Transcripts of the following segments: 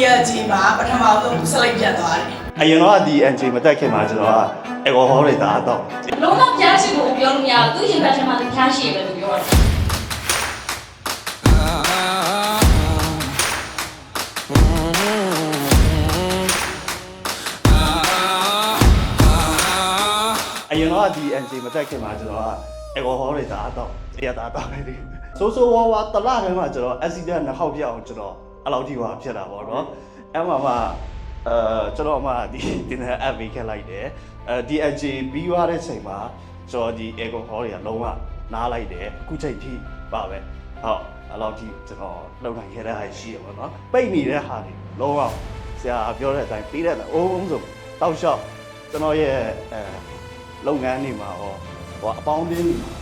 ELG မှာပထမဆုံးစလိုက်ပြတ်သွားတယ်အရင်တော့ဒီ NG မတက်ခင်မှာကျွန်တော်ကအက်ကိုဟောတွေတာတော့လုံးဝဖျားရှိကိုပြောလို့မရဘူးသူရှင်ဘက်ထဲမှာသူဖျားရှိရပဲလို့ပြောတယ်အရင်တော့ဒီ NG မတက်ခင်မှာကျွန်တော်ကအက်ကိုဟောတွေတာတော့တရားတာတော့လေဆိုးဆိုးဝါးဝါတလားထဲမှာကျွန်တော် accident နှစ်ခေါက်ပြအောင်ကျွန်တော် အဲ့လောက်ထိပါဖြစ်တာပေါ့နော်အဲ့မှာမှအဲကျွန်တော်မှဒီဒီနေ့ app ပေးခဲ့လိုက်တယ်အဲဒီ NG ပြီးသွားတဲ့ချိန်မှာကျွန်တော်ဒီ air con hall တွေကလုံးဝနားလိုက်တယ်အခုချိန်ထိပါပဲဟုတ်အဲ့လောက်ထိကျွန်တော်လုံနိုင်ခဲ့တဲ့ဟာရှိရပါတော့ပိတ်နေတဲ့ဟာတွေလုံးဝဆရာပြောတဲ့အတိုင်းပြီးတဲ့အိုးအုံးဆိုတောက်လျှောက်ကျွန်တော်ရဲ့အဲလုပ်ငန်းတွေမှာဟောဟောအပေါင်းအသင်းတွေမှာ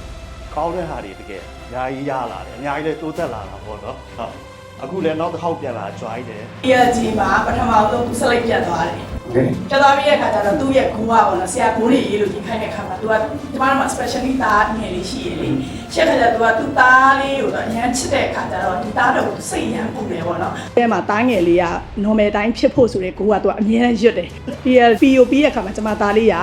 ကောင်းတဲ့ဟာတွေတကယ်အများကြီးရလာတယ်အများကြီးလည်းတိုးတက်လာတာပေါ့နော်ဟုတ် အခုလည်းနောက်တစ်ခေါက်ပြန်လာ join တယ် PSG မှာပထမဆုံးသူ select ပြတ်သွားတယ်ပြတ်သွားပြီးတဲ့အခါကျတော့သူ့ရဲ့ဂိုးကပေါ့နော်ဆရာဂိုးတွေရေးလို့ဒီခိုင်းတဲ့အခါမှာသူကဒီမှာမှာ specially သားငယ်လေးရှိရလေချက်ခါကျသူကသူ့သားလေးကိုတော့အရန်ချစ်တဲ့အခါကျတော့ဒီသားတော့စိတ်ရန်ပုံတယ်ပေါ့နော်အဲမှာသားငယ်လေးက normal တိုင်းဖြစ်ဖို့ဆိုတဲ့ဂိုးကသူကအမြဲတမ်းရွတ်တယ် PLP ကိုပြီးတဲ့အခါမှာကျမသားလေးက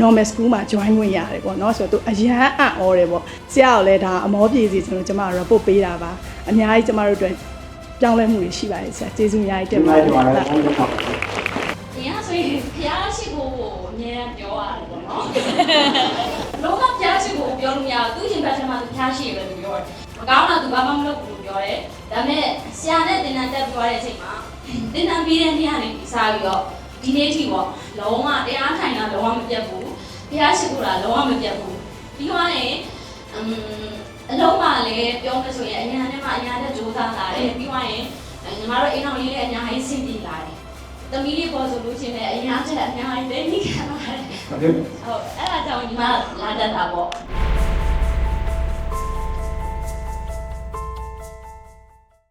normal school မှာ join ဝင်ရတယ်ပေါ့နော်ဆိုတော့သူအရန်အံ့ဩတယ်ပေါ့ဆရာကလည်းဒါအမောပြေစီကျွန်တော်ကျမ report ပေးတာပါအများကြီးကျမတို့အတွက် ပြောင်းလဲမှုတွေရှိပါတယ်ဆရာကျေးဇူးအများကြီးတင်ပါတဒီယ်မှာလည်းဆုံးတော့ဒီကဆိုရင်ဖျားရှိကိုအမြဲတမ်းပြောရတယ်ပေါ့နော်လုံးဝဖျားရှိကိုပြောလို့မရဘူးသူရှင်ဘက်ထဲမှာသူဖျားရှိရပဲလို့ပြောတယ်မကောင်းတာသူဘာမှမလုပ်ဘူးလို့ပြောတယ်ဒါပေမဲ့ဆရာနဲ့တင်တန်းတက်ပြောတဲ့အချိန်မှာတင်တန်းပြီးတဲ့နေ့ကနေပြီးစားပြီးတော့ဒီနေ့ထိပေါ့လုံးဝတရားထိုင်တာလုံးဝမပြတ်ဘူးဖျားရှိကိုလားလုံးဝမပြတ်ဘူးပြီးတော့လည်းအမ် အလုံးမှလည်းပြောမယ်ဆိုရင်အညာနဲ့မှအညာနဲ့ကြိုးစားလာတယ်ပြီးသွားရင်ညီမတို့အိမ်အောင်လေးလည်းအများကြီးစင်ပြေလာတယ်သမီးလေးပေါ်ဆိုလို့ချင်းလည်းအများကြီးအများကြီးပဲနေခံပါတယ်ဟုတ်အဲ့ဒါကြောင့်ညီမလာတတ်တာပေါ့